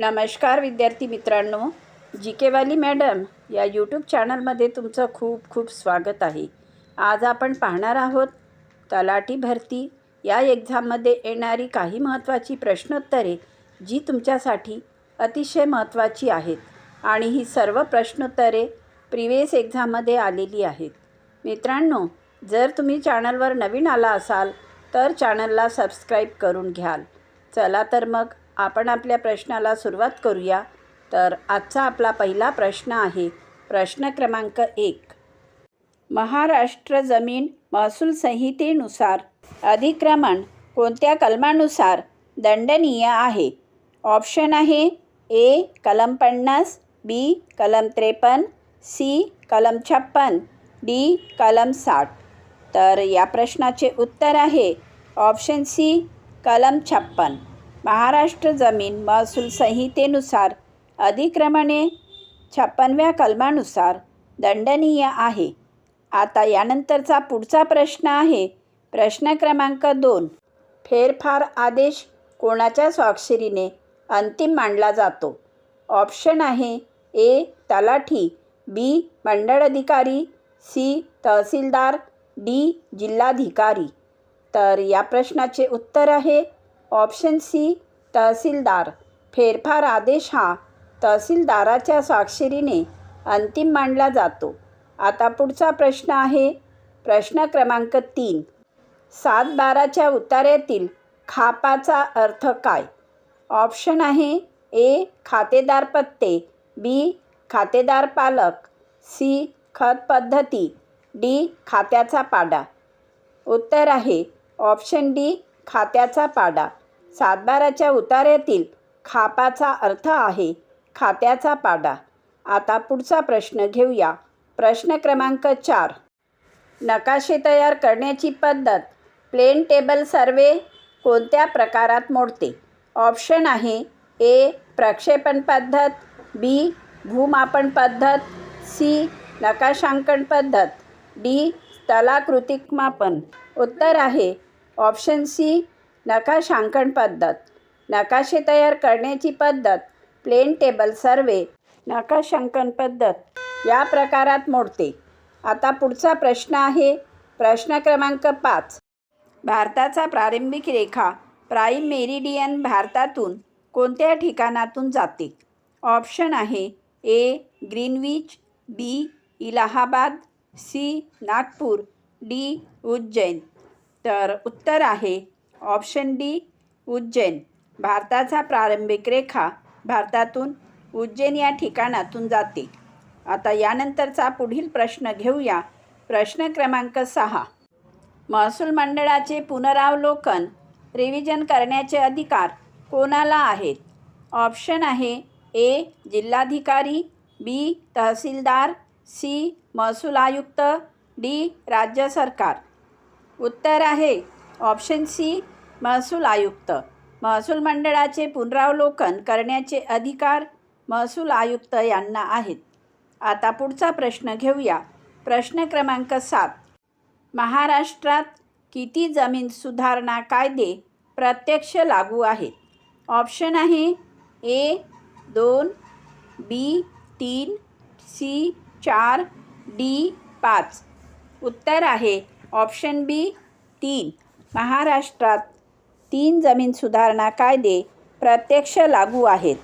नमस्कार विद्यार्थी मित्रांनो जी केवाली मॅडम या यूट्यूब चॅनलमध्ये तुमचं खूप खूप स्वागत आहे. आज आपण पाहणार आहोत तलाठी भरती. या एक्झाममध्ये येणारी काही महत्त्वाची प्रश्नोत्तरे जी तुमच्यासाठी अतिशय महत्त्वाची आहेत आणि ही सर्व प्रश्नोत्तरे प्रिवियस एक्झाममध्ये आलेली आहेत. मित्रांनो जर तुम्ही चॅनलवर नवीन आला असाल तर चॅनलला सबस्क्राईब करून घ्याल. चला तर मग आपण आपल्या प्रश्नाला सुरुवात करूया. तर आजचा आपला पहिला प्रश्न आहे प्रश्न क्रमांक एक. महाराष्ट्र जमीन महसूल संहितेनुसार अधिक्रमण कोणत्या कलमानुसार दंडनीय आहे? ऑप्शन आहे ए कलम पन्नास बी कलम त्रेपन्न सी कलम छप्पन डी कलम साठ. तर या प्रश्नाचे उत्तर आहे ऑप्शन सी कलम छप्पन. महाराष्ट्र जमीन महसूल संहितेनुसार अधिक्रमणे छप्पनव्या कलमानुसार दंडनीय आहे. आता यानंतरचा पुढचा प्रश्न आहे. प्रश्न क्रमांक दोन. फेरफार आदेश कोणाच्या स्वाक्षरीने अंतिम मांडला जातो? ऑप्शन आहे ए. तलाठी बी. मंडळ अधिकारी सी. तहसीलदार डी. जिल्हाधिकारी. तर या प्रश्नाचे उत्तर आहे ऑप्शन सी तहसीलदार. फेरफार आदेश हा तहसीलदाराच्या स्वाक्षरीने अंतिम मांडला जातो. आता पुढचा प्रश्न आहे. प्रश्न क्रमांक तीन. सात बाराच्या उतार्यातील खापाचा अर्थ काय? ऑप्शन आहे ए खातेदार पत्ते बी खातेदार पालक सी खत पद्धती डी खात्याचा पाडा. उत्तर आहे. ऑप्शन डी खात्याचा पाडा. सातबाराच्या उतार्यातील खापाचा अर्थ आहे खात्याचा पाडा. आता पुढचा प्रश्न घेऊया. प्रश्न क्रमांक चार. नकाशे तयार करण्याची पद्धत. प्लेन टेबल सर्वे कोणत्या प्रकारात मोडते? ऑप्शन आहे ए. प्रक्षेपण पद्धत बी. भूमापन पद्धत सी. नकाशांकन पद्धत डी. स्थलाकृतिक मापन. उत्तर आहे ऑप्शन सी नकाशांकन पद्धत. नकाशे तयार करण्याची पद्धत प्लेन टेबल सर्वे नकाशांकन पद्धत या प्रकारात मोडते. आता पुढचा प्रश्न आहे प्रश्न क्रमांक पाच. भारताचा प्रारंभिक रेखा प्राईम मेरिडियन भारतातून कोणत्या ठिकाणातून जाते? ऑप्शन आहे A Greenwich B Allahabad C Nagpur D Ujjain. तर उत्तर आहे ऑप्शन डी उज्जैन. भारताचा प्रारंभिक रेखा भारतातून उज्जैन या ठिकाणातून जाते. आता यानंतरचा पुढील प्रश्न घेऊया. प्रश्न क्रमांक सहा. महसूल मंडळाचे पुनरावलोकन रिव्हिजन करण्याचे अधिकार कोणाला आहेत? ऑप्शन आहे ए जिल्हाधिकारी बी तहसीलदार सी महसूल आयुक्त डी राज्य सरकार. उत्तर आहे. ऑप्शन सी महसूल आयुक्त. महसूल मंडळाचे पुनरावलोकन करण्याचे अधिकार महसूल आयुक्त यांना आहेत. आता पुढचा प्रश्न घेऊया. प्रश्न क्रमांक सात. महाराष्ट्रात किती जमीन सुधारणा कायदे प्रत्यक्ष लागू आहेत? ऑप्शन आहे ए दोन बी तीन सी चार डी पाच. उत्तर आहे ऑप्शन बी तीन. महाराष्ट्रात तीन जमीन सुधारणा कायदे प्रत्यक्ष लागू आहेत.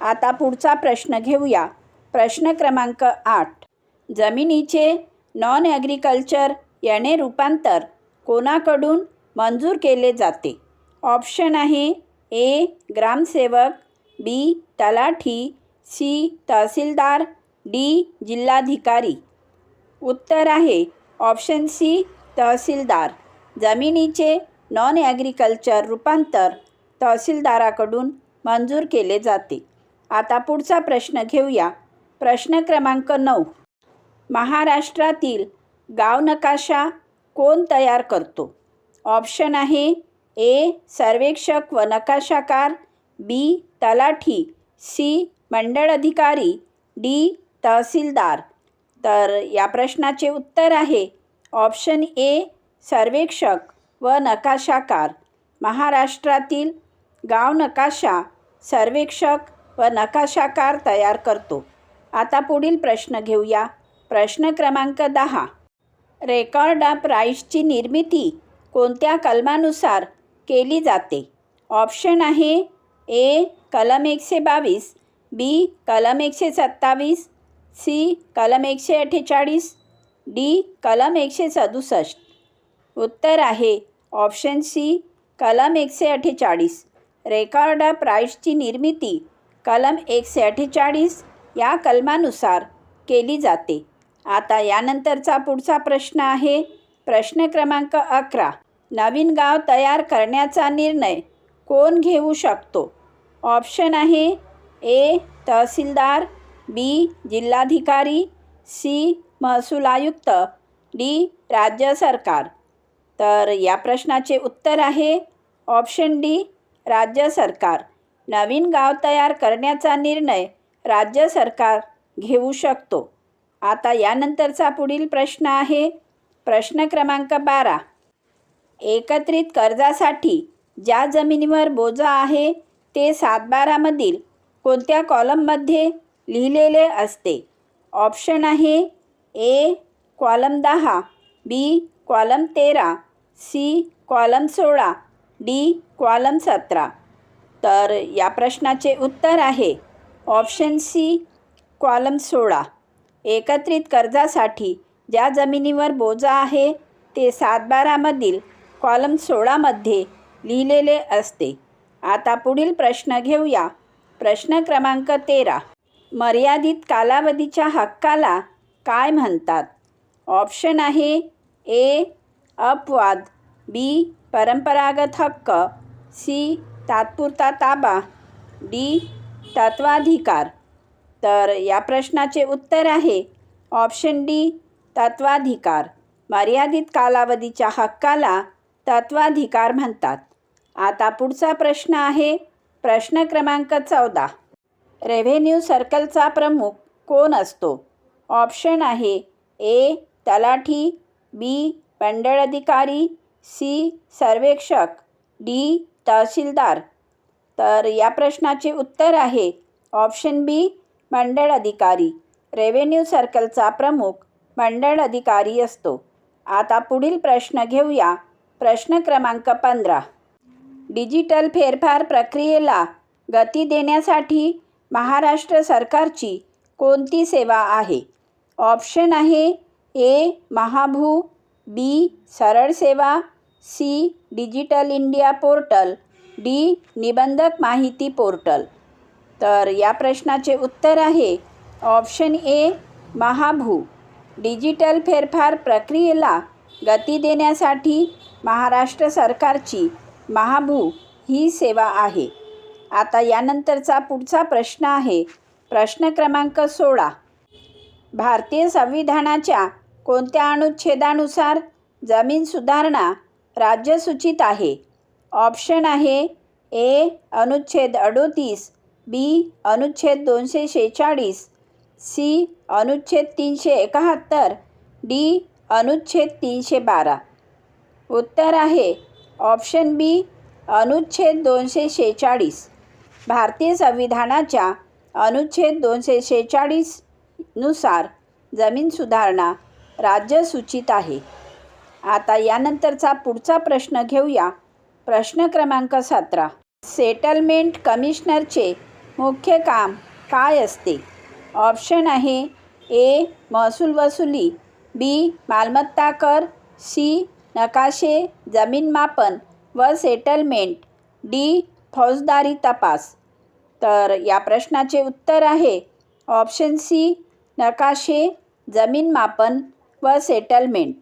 आता पुढचा प्रश्न घेऊया. प्रश्न क्रमांक आठ. जमिनीचे नॉन ॲग्रिकल्चर याने रूपांतर कोणाकडून मंजूर केले जाते? ऑप्शन आहे ए ग्रामसेवक बी तलाठी सी तहसीलदार डी जिल्हाधिकारी. उत्तर आहे. ऑप्शन सी तहसीलदार. जमिनीचे नॉन ॲग्रिकल्चर रूपांतर तहसीलदाराकडून मंजूर केले जाते. आता पुढचा प्रश्न घेऊया. प्रश्न क्रमांक नऊ. महाराष्ट्रातील गाव नकाशा कोण तयार करतो? ऑप्शन आहे ए सर्वेक्षक व नकाशाकार बी तलाठी सी मंडळ अधिकारी डी तहसीलदार. तर या प्रश्नाचे उत्तर आहे ऑप्शन ए सर्वेक्षक व नकाशाकार. महाराष्ट्रातील गाव नकाशा सर्वेक्षक व नकाशाकार तयार करतो. आता पुढील प्रश्न घेऊया. प्रश्न क्रमांक दहा. रेकॉर्ड ऑफ राईट्सची निर्मिती कोणत्या कलमानुसार केली जाते? ऑप्शन आहे ए कलम एकशे बावीस बी कलम एकशे सत्तावीस सी कलम एकशे अठ्ठेचाळीस डी कलम एकशे सदुसष्ट. उत्तर आहे ऑप्शन सी कलम एकशे अठ्ठेचाळीस रेकॉर्ड प्राईसची निर्मिती कलम एकशे अठ्ठेचाळीस या कलमानुसार केली जाते. आता यानंतरचा पुढचा प्रश्न आहे प्रश्न क्रमांक अकरा. नवीन गाव तयार करण्याचा निर्णय कोण घेऊ शकतो? ऑप्शन आहे ए तहसीलदार बी जिल्हाधिकारी सी महसूल आयुक्त डी. राज्य सरकार. तर या प्रश्नाचे उत्तर आहे ऑप्शन डी. राज्य सरकार. नवीन गाव तयार करण्याचा निर्णय राज्य सरकार घेऊ शकतो. आता यानंतरचा पुढील प्रश्न आहे. प्रश्न क्रमांक बारा. एकत्रित कर्जासाठी ज्या जमिनीवर बोजा आहे ते सातबारामधील कोणत्या कॉलममध्ये लिहिलेले असते? ऑप्शन आहे ए कॉलम दहा बी कॉलम तेरा सी कॉलम सोळा डी कॉलम सतरा. तर या प्रश्नाचे उत्तर आहे. ऑप्शन सी कॉलम सोळा. एकत्रित कर्जासाठी ज्या जमिनीवर बोजा आहे ते सातबारामधील कॉलम सोळामध्ये लिहिलेले असते. आता पुढील प्रश्न घेऊया. प्रश्न क्रमांक तेरा. मर्यादित कालावधीच्या हक्काला काय म्हणतात? ऑप्शन आहे ए अपवाद बी परंपरागत हक्क सी तात्पुरता ताबा डी तत्वाधिकार. तर या प्रश्नाचे उत्तर आहे ऑप्शन डी तत्वाधिकार. मर्यादित कालावधीच्या हक्काला तत्वाधिकार म्हणतात. आता पुढचा प्रश्न आहे प्रश्न क्रमांक चौदा. रेव्हेन्यू सर्कलचा प्रमुख कोण असतो? ऑप्शन आहे ए तलाठी बी मंडळ अधिकारी सी सर्वेक्षक डी तहसीलदार. तर या प्रश्नाचे उत्तर आहे ऑप्शन बी मंडळ अधिकारी रेव्हेन्यू सर्कलचा प्रमुख मंडळ अधिकारी असतो. आता पुढील प्रश्न घेऊया. प्रश्न क्रमांक पंधरा. डिजिटल फेरफार प्रक्रियेला गती देण्यासाठी महाराष्ट्र सरकारची कोणती सेवा आहे? ऑप्शन आहे ए महाभू बी सरळ सेवा C digital India portal D निबंधक माहिती पोर्टल. तर या प्रश्नाचे उत्तर आहे ऑप्शन ए महाभू. डिजिटल फेरफार प्रक्रियेला गती देण्यासाठी महाराष्ट्र सरकारची महाभू ही सेवा आहे. आता यानंतरचा पुढचा प्रश्न आहे. प्रश्न क्रमांक सोळा. भारतीय संविधानाच्या कोणत्या अनुच्छेदानुसार जमीन सुधारणा राज्यसूचित आहे? ऑप्शन आहे ए अनुच्छेद अडोतीस बी अनुच्छेद दोनशे शेहेचाळीस सी अनुच्छेद तीनशे एकाहत्तर डी अनुच्छेद तीनशे बारा. उत्तर आहे ऑप्शन बी अनुच्छेद दोनशे शेहेचाळीस. भारतीय संविधानाच्या अनुच्छेद दोनशे शेहेचाळीस नुसार जमीन सुधारणा राज्य सूचित आहे. आता यानंतरचा पुढचा प्रश्न घेऊया. प्रश्न क्रमांक सतरा. सेटलमेंट कमिशनरचे मुख्य काम काय असते? ऑप्शन आहे ए. महसूल वसुली बी. मालमत्ता कर सी. नकाशे जमीन मापन व सेटलमेंट डी. फौजदारी तपास. तर या प्रश्नाचे उत्तर आहे ऑप्शन सी. नकाशे जमीन मापन व सेटलमेंट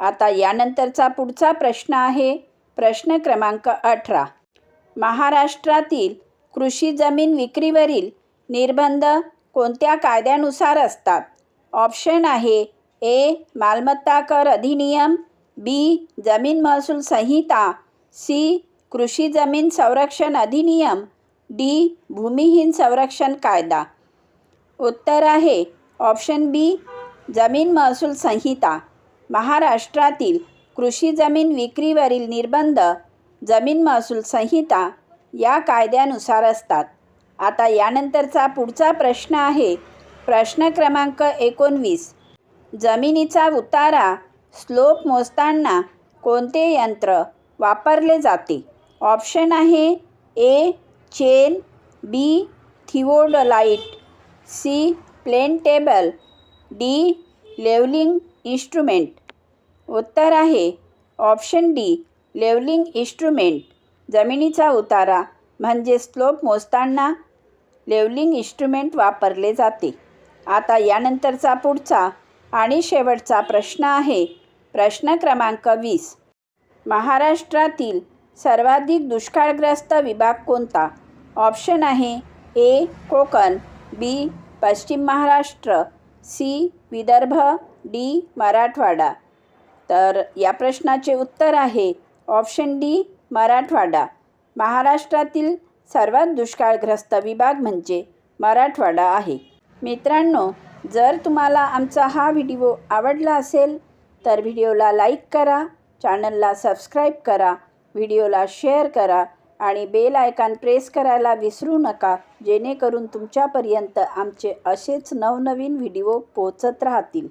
आता यानंतरचा पुढचा प्रश्न आहे. प्रश्न क्रमांक अठरा. महाराष्ट्रातील कृषी जमीन विक्रीवरील निर्बंध कोणत्या कायद्यानुसार असतात? ऑप्शन आहे ए. मालमत्ता कर अधिनियम बी. जमीन महसूल संहिता सी. कृषी जमीन संरक्षण अधिनियम डी. भूमिहीन संरक्षण कायदा. उत्तर आहे ऑप्शन बी जमीन महसूल संहिता. महाराष्ट्रातील कृषी जमीन विक्रीवरील निर्बंध जमीन महसूल संहिता या कायद्यानुसार असतात. आता यानंतरचा पुढचा प्रश्न आहे. प्रश्न क्रमांक एकोणवीस. जमिनीचा उतारा स्लोप मोजताना कोणते यंत्र वापरले जाते? ऑप्शन आहे A chain B theodolite C plane table D levelling instrument. उत्तर आहे ऑप्शन डी लेवलिंग इन्स्ट्रुमेंट. जमिनीचा उतारा म्हणजे स्लोप मोजताना लेवलिंग इन्स्ट्रुमेंट वापरले जाते. आता यानंतरचा पुढचा आणि शेवटचा प्रश्न आहे प्रश्न क्रमांक वीस. महाराष्ट्रातील सर्वाधिक दुष्काळग्रस्त विभाग कोणता? ऑप्शन आहे A Konkan B Paschim Maharashtra C Vidarbha D Marathwada. तर या प्रश्नाचे उत्तर आहे ऑप्शन डी मराठवाडा. महाराष्ट्रातील सर्वात दुष्काळग्रस्त विभाग म्हणजे मराठवाडा आहे. मित्रांनो जर तुम्हाला आमचा हा व्हिडिओ आवडला असेल तर व्हिडिओला लाईक करा चॅनलला सबस्क्राईब करा व्हिडिओला शेअर करा आणि बेल आयकॉन प्रेस करायला विसरू नका जेणेकरून तुमच्यापर्यंत आमचे असेच नवनवीन व्हिडिओ पोचत राहतील.